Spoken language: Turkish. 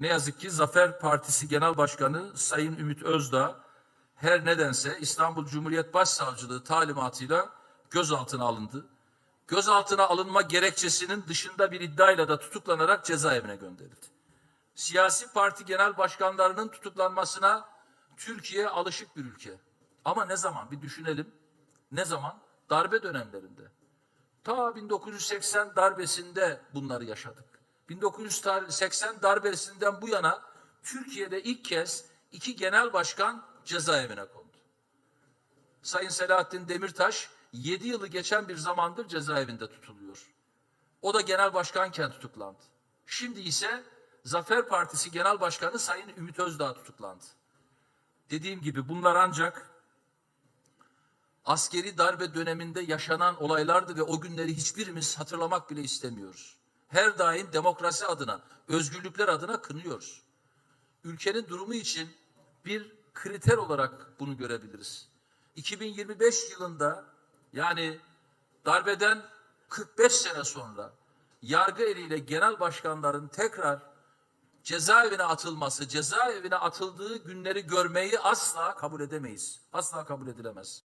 Ne yazık ki Zafer Partisi Genel Başkanı Sayın Ümit Özdağ her nedense İstanbul Cumhuriyet Başsavcılığı talimatıyla gözaltına alındı. Gözaltına alınma gerekçesinin dışında bir iddiayla da tutuklanarak cezaevine gönderildi. Siyasi parti genel başkanlarının tutuklanmasına Türkiye alışık bir ülke. Ama ne zaman bir düşünelim. Ne zaman? Darbe dönemlerinde. Ta 1980 darbesinde bunları yaşadık. 1980 darbesinden bu yana Türkiye'de ilk kez iki genel başkan cezaevine kondu. Sayın Selahattin Demirtaş 7 yılı geçen bir zamandır cezaevinde tutuluyor. O da genel başkanken tutuklandı. Şimdi ise Zafer Partisi Genel Başkanı Sayın Ümit Özdağ tutuklandı. Dediğim gibi bunlar ancak askeri darbe döneminde yaşanan olaylardı ve o günleri hiçbirimiz hatırlamak bile istemiyoruz. Her daim demokrasi adına, özgürlükler adına kınıyoruz. Ülkenin durumu için bir kriter olarak bunu görebiliriz. 2025 yılında yani darbeden 45 sene sonra yargı eliyle genel başkanların tekrar cezaevine atılması, cezaevine atıldığı günleri görmeyi asla kabul edemeyiz. Asla kabul edilemez.